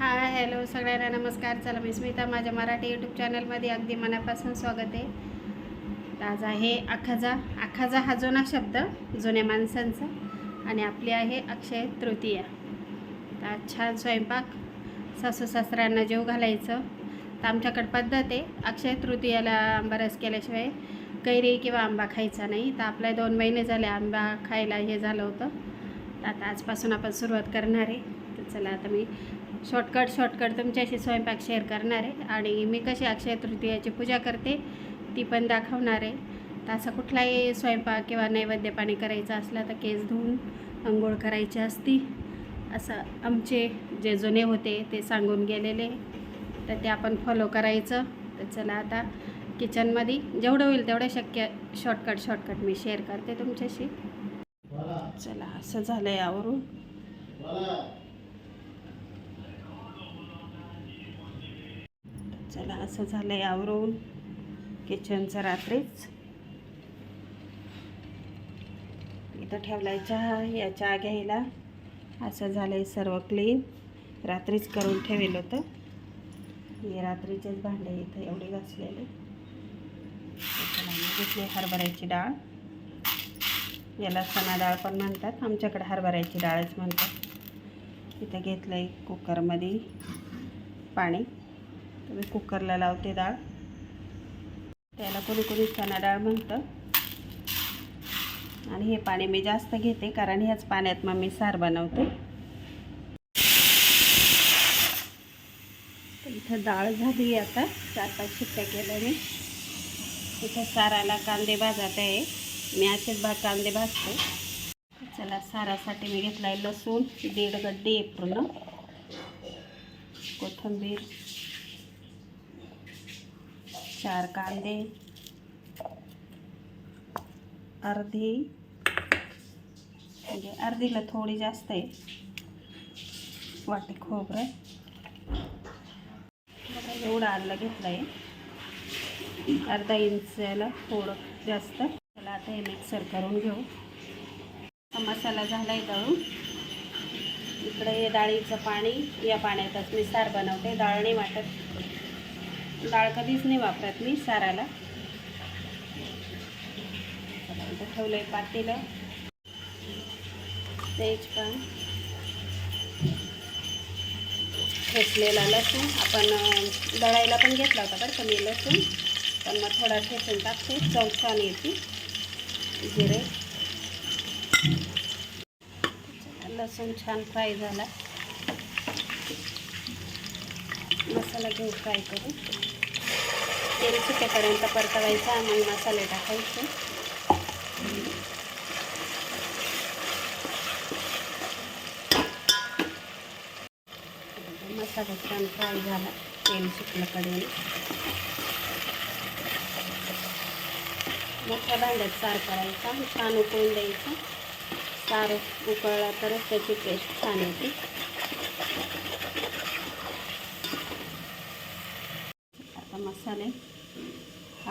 Hi hello सगळ्यांना नमस्कार. चला मी स्मिता माझ्या मराठी यूट्यूब चॅनलमध्ये अगदी मनापासून स्वागत आहे. तर आज आहे अखाजा. अखाजा हा जुना शब्द जुन्या माणसांचा आणि आपली आहे अक्षय तृतीया. तर आज छान स्वयंपाक सासू सासऱ्यांना जेव घालायचं. तर आमच्याकडे पद्धत आहे अक्षय तृतीयाला आंबारस केल्याशिवाय कैरी किंवा आंबा खायचा नाही. तर आपल्या दोन महिने झाले आंबा खायला हे झालं होतं. तर आता आजपासून आपण सुरुवात करणार आहे. तर चला आता मी शॉर्टकट शॉर्टकट तुमच्याशी स्वयंपाक शेअर करणार आहे आणि मी कशी अक्षय तृतीयाची पूजा करते ती पण दाखवणार आहे. तर असा कुठलाही स्वयंपाक किंवा नैवेद्य पाणी करायचं असला तर केस धुवून अंघोळ करायची असती. असं आमचे जे जुने होते ते सांगून गेलेले. तर ते आपण फॉलो करायचं. तर चला आता किचनमध्ये जेवढं होईल तेवढं शक्य शॉर्टकट शॉर्टकट मी शेअर करते तुमच्याशी. चला असं झालं आहे चला असं झालं आहे आवरून किचनचं रात्रीच. इथं ठेवलाय चहा या चहा घ्यायला असं झालं आहे सर्व क्लीन रात्रीच करून ठेवेल होतं. हे रात्रीचेच भांडे इथं एवढे घासलेले. चला घेतली हरभऱ्याची डाळ. याला चणा डाळ पण म्हणतात. आमच्याकडे हरभऱ्याची डाळच म्हणतात. इथं घेतलं आहे कुकरमध्ये पाणी. तर मी कुकरला लावते डाळ. त्याला कोणी कोणी चणा डाळ म्हणतं. आणि हे पाणी मी जास्त घेते कारण ह्याच पाण्यात मग मी सार बनवते. इथं डाळ झाली आता चार पाच शिट्ट्या केल्या मी इथं साराला कांदे भाजत आहे. मी असेच भा कांदे भाजते. चला सारासाठी मी घेतला आहे लसूण दीड गड्डी पूर्ण. कोथिंबीर. चार कांदे. अर्धी. म्हणजे अर्धीला थोडी जास्त आहे. वाटे खोबरं. बघा एवढं आलं घेतलं आहे अर्धा इंचाला थोडं जास्त. त्याला आता हे मिक्सर करून घेऊ. हा मसाला झाला आहे दळून. इकडे हे डाळीचं पाणी या पाण्यातच मी सार बनवते. डाळ नाही वाटत. डाळ कधीच नाही वापरत मी साराला. ठेवलं आहे पातेलं. तेजपान ठेचलेला लसूण. आपण दळायला पण घेतला होता बरं कमी लसूण. पण मग थोडा ठेचून टाकते. चव छान येते. जिरे. लसूण छान फ्राय झाला. मसाला घेऊ फ्राय करून तेल सुटेपर्यंत परतवायचा मग मसाले टाकायचे. मसाला छान फ्राय झाला तेल सुटलं कडेल मोठ्या भांड्यात सार करायचा छान उकळून द्यायचा. सार उकळला तरच त्याची पेस्ट छान येते. आता मसाले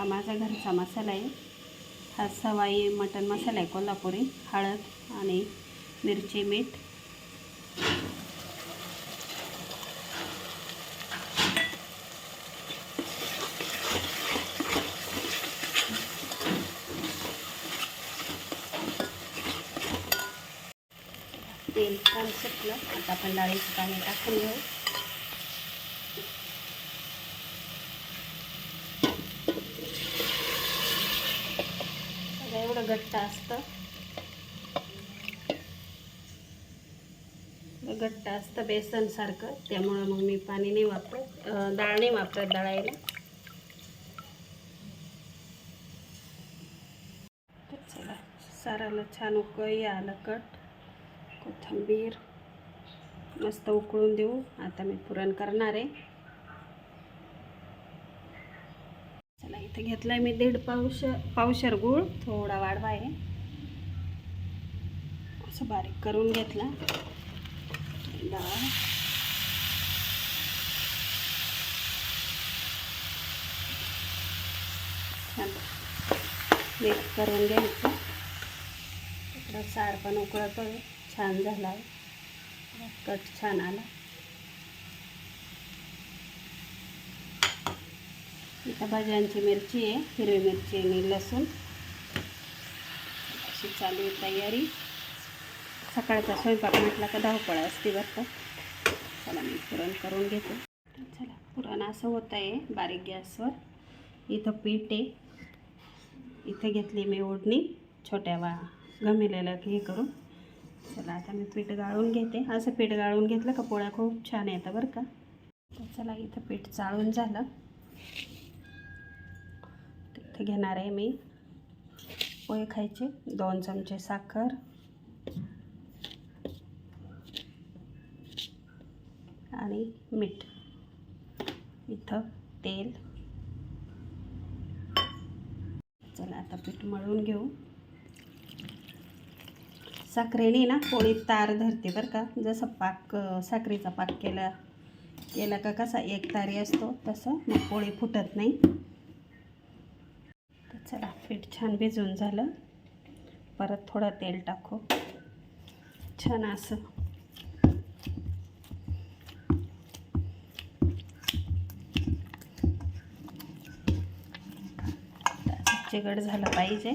माझा घरचा मसाला आहे. हा सवाई मटण मसाला आहे कोल्हापुरी हळद आणि मिरची मीठ. तेल छान सुटलं. आता आपण डाळीचं पाणी टाकून घेऊ आता एवढं घट्ट असतं. घट्ट असतं बेसनसारखं. त्यामुळं मग मी पाणी नाही वापरत. डाळ नाही वापरत दळायला चला साराला छान उकळी आलं कट कोथिंबीर मस्त उकळून देऊ. आता मी पुरण करणार आहे. चला घेतला आहे मी दीड पाऊश पावशर गूळ थोडा वाढवा आहे. असं बारीक करून घेतला. डाळ मिक्स करून घ्यायचं. इकडं सार पण उकळतो छान झाला आहे कट छान आला. इथं भाज्यांची मिरची आहे हिरवी मिरची आणि लसूण. अशी चालू आहे तयारी. सकाळचा स्वयंपाक म्हटला का धावपळ असते बरं का. चला मी पुरण करून घेते. चला पुरण असं होत आहे बारीक गॅसवर. इथं पीठ आहे. इथं घेतली मी ओढणी छोट्या वा गमेलेलं हे करून. चला आता मी पीठ गाळून घेते. असं पीठ गाळून घेतलं का पोळ्या खूप छान येतं बरं का. तर चला इथं पीठ चाळून झालं. तिथं घेणार आहे मी. पोहे खायचे दोन चमचे साखर. आणि मीठ. इथं तेल. चला आता पीठ मळून घेऊ. साखरेने ना पोळीत तार धरते बरं का. जसं पाक साखरेचा पाक केला केला का कसा एक तारी असतो तसं मग पोळी फुटत नाही. छान भिजून झालं. परत थोडं तेल टाकू. छान असं. चिकट झालं पाहिजे.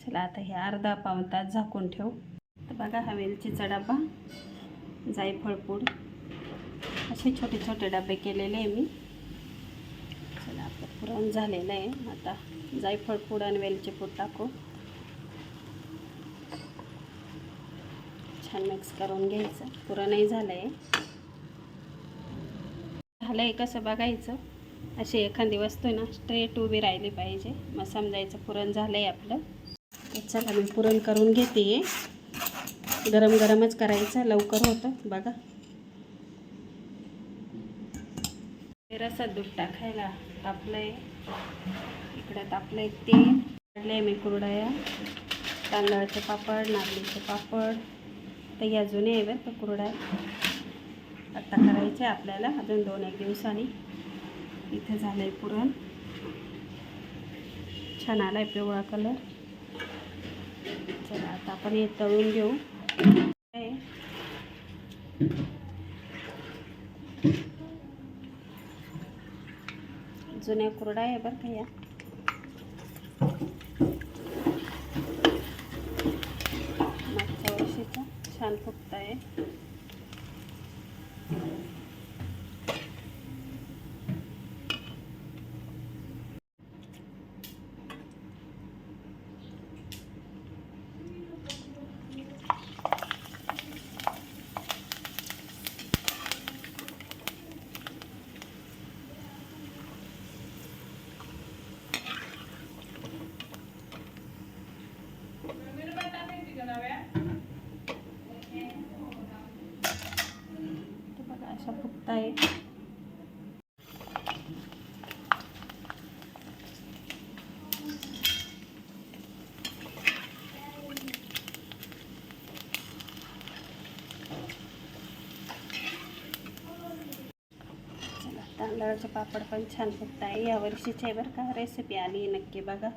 चला आता हे अर्धा पाऊन तास झाकून ठेवू. तर बघा हा वेलचीचा डबा जायफळपूड असे छोटे छोटे डबे केलेले आहे मी. पुरण झालेलं आहे. आता जायफळ पूड आणि वेलचे पूड टाकू. छान मिक्स करून घ्यायचं. पुरणही झालं आहे झालं आहे कसं बघायचं? अशी एखादी वस्तू आहे ना स्ट्रेट उभी राहिली पाहिजे. मग समजायचं पुरण झालं आहे आपलं चला मी पुरण करून घेते. गरम गरमच करायचं. लवकर होतं. बघा. जरासा दूध टाकायला तापलं इकडं तापलंय आहे तेल. काढलंय मी कुरडया. तांदळाचे पापड नागलीचे पापड. तर या जुने आहे बरं का कुरड्या. आत्ता करायचे आपल्याला अजून दोन एक दिवसांनी. इथे झालं आहे पुरण. छान आला आहे पिवळा कलर चला आता आपण हे तळून घेऊ. जुन्या कुरडा आहे बरं का या. मागच्या वर्षीचा छान फुगत आहे ते बघा अशा फुगत आहे कलरचं पापड पण छान फुगत आहे. यावर्षीचे आहे बरं का रेसिपी आली नक्की बघा.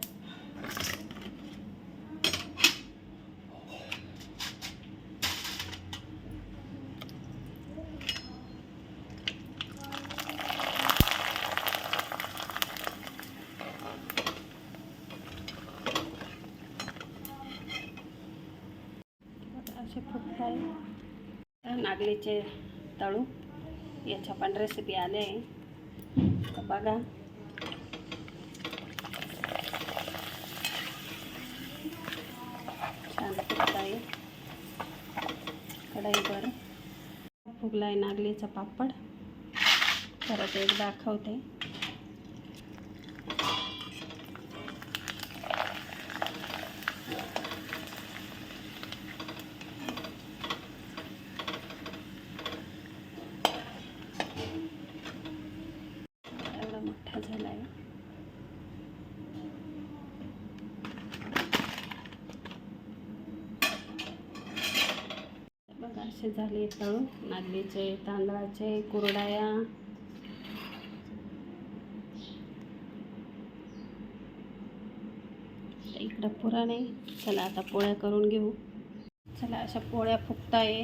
असे आहे नागलीचे तळू. याच्या पण रेसिपी आले आहे. बघा. छान फुगत आहे. कढईवर फुगलाय नागलीचा पापड. परत एक दाखवते एवढा मोठा झाला आहे बघा असे झाले तळून. नागलीचे तांदळाचे कुरडाया. इकडं पुरण. चला आता पोळ्या करून घेऊ. चला अशा पोळ्या फुगताय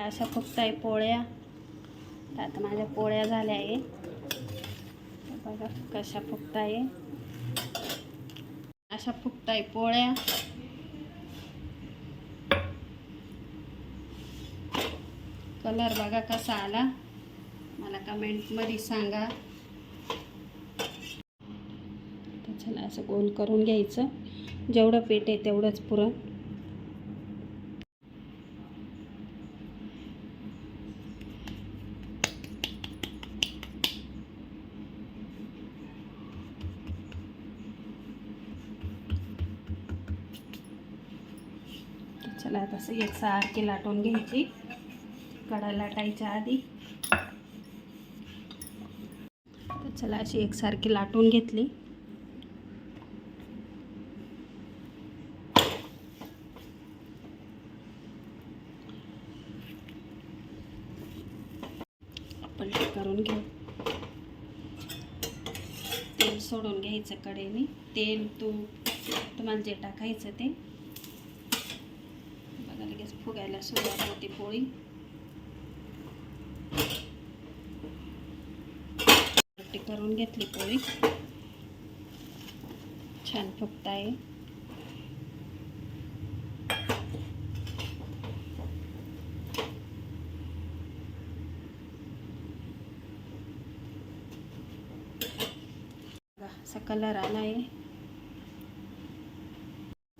अशा फुकताय पोळ्या. आता माझ्या पोळ्या झाल्या आहे बघा कशा फुकताय अशा फुकताय पोळ्या. कलर बघा कसा आला. मला कमेंटमध्ये सांगा. त्याच्याला चला असं गोल करून घ्यायचं. जेवढं पीठ आहे तेवढंच पुरण. असं एक सारखी लाटून घ्यायची कडा लाटायच्या आधी. तर चला अशी एकसारखी लाटून घेतली. आपण करून घेऊ. तेल सोडून घ्यायचं कडेने. तेल तूप तुम्हाला जे टाकायचं ते. लगेच मोठी पोळी. करून घेतली पोळी. छान फक्त बघा, असा कलर आला आहे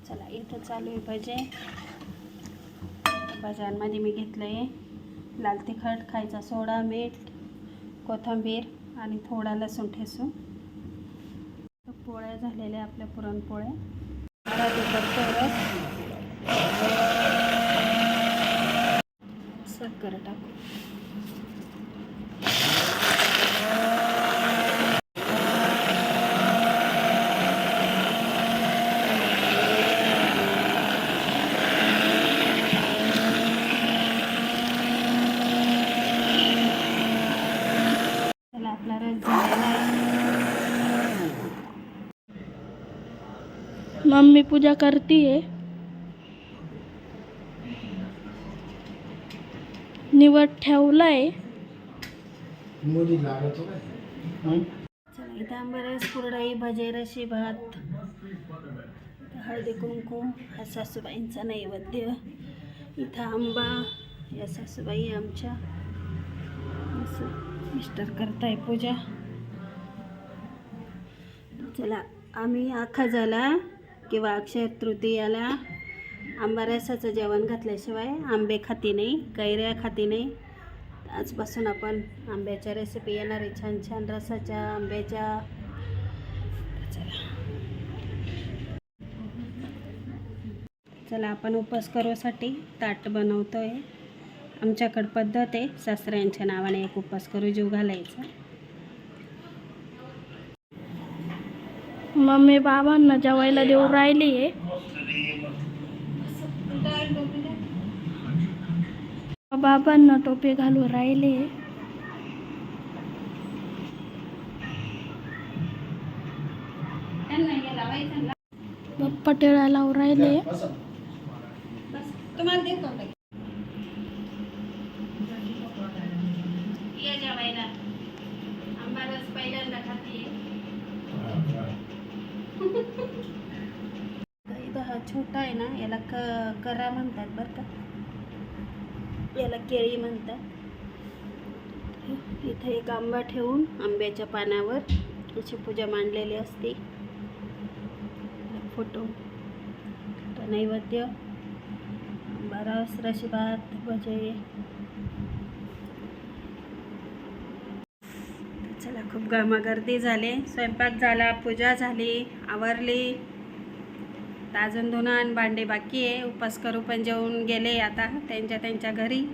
चला इथं चालू आहे भजे. भज्यांमध्ये मी घेतलं आहे लाल तिखट खायचा सोडा मीठ कोथिंबीर आणि थोडा लसूण ठेसून पोळ्या झालेल्या आपल्या पुरणपोळ्या. साखर टाकू चला आपला रस झालेला आहे मम्मी पूजा करतीये निवड ठेवलाय। मुली लागत हो? काय चला इथं आंबरस कुरडई भजे रशी भात हळदी कुंकू हा सासूबाईंचा नैवेद्य. इथं आंबा या सासूबाई आमच्या. असं मिस्टर करताय पूजा. चला आम्ही आखा झाला. किंवा अक्षय तृतीयाला आंबारसाचं जेवण घातल्याशिवाय आंबे खाती नाही कैऱ्या खाती नाही. आजपासून आपण आंब्याच्या रेसिपी येणार आहे छान छान रसाच्या आंब्याच्या चला आपण उपास करूसाठी ताट बनवतो आहे आमच्याकडं पद्धत आहे सासऱ्यांच्या नावाने एक उपास करू जीव घालायचा. मम्मी बाबांना जेवायला देऊ राहिलीये बाबांना टोपी घालू राहिले. पटेळा लावू राहिले. तुम्हाला देऊ का ताई? ये जेवायला आंबा रस पहिल्यांदा खातीये इथं हा छोटा आहे ना याला क करा म्हणतात बरं का. याला केळी म्हणतात. इथे एक आंबा ठेवून आंब्याच्या पानावर अशी पूजा मांडलेली असते. फोटो. नैवेद्य. आंबा रस भात भजे. चला खूप गरमागर्दी झाले. स्वयंपाक झाला पूजा झाली आवरली. तर अजून धुणं आणि भांडे बाकी आहे. उपास करू पण जेवून गेले आता त्यांच्या त्यांच्या घरी.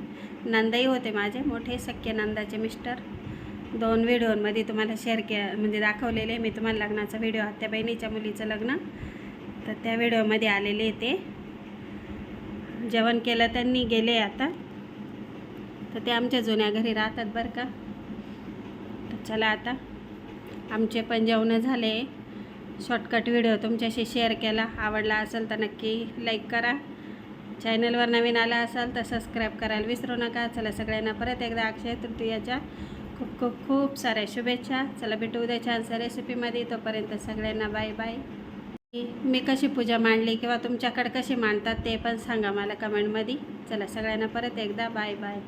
नंदही होते माझे मोठे सख्य नंदाचे मिस्टर. दोन व्हिडिओमध्ये तुम्हाला शेअर के म्हणजे दाखवलेले मी तुम्हाला लग्नाचा व्हिडिओ आत्या बहिणीच्या मुलीचं लग्न. तर त्या व्हिडिओमध्ये आलेले ते. जेवण केलं त्यांनी गेले आता. तर ते आमच्या जुन्या घरी राहतात बरं का. तर चला आता. आमचे पण जेवणं झाले. शॉर्टकट व्हिडिओ तुमच्याशी शेअर केला. आवडला असेल तर नक्की लाईक करा. चॅनलवर नवीन आला असाल तर सबस्क्राईब करायला विसरू नका. चला सगळ्यांना परत एकदा अक्षय तृतीयाच्या खूप खूप खूप साऱ्या शुभेच्छा. चला भेटू उद्या छानसा रेसिपीमध्ये तोपर्यंत सगळ्यांना बाय बाय मी कशी पूजा मांडली किंवा तुमच्याकडे कशी मांडतात ते पण सांगा मला कमेंटमध्ये चला सगळ्यांना परत एकदा बाय बाय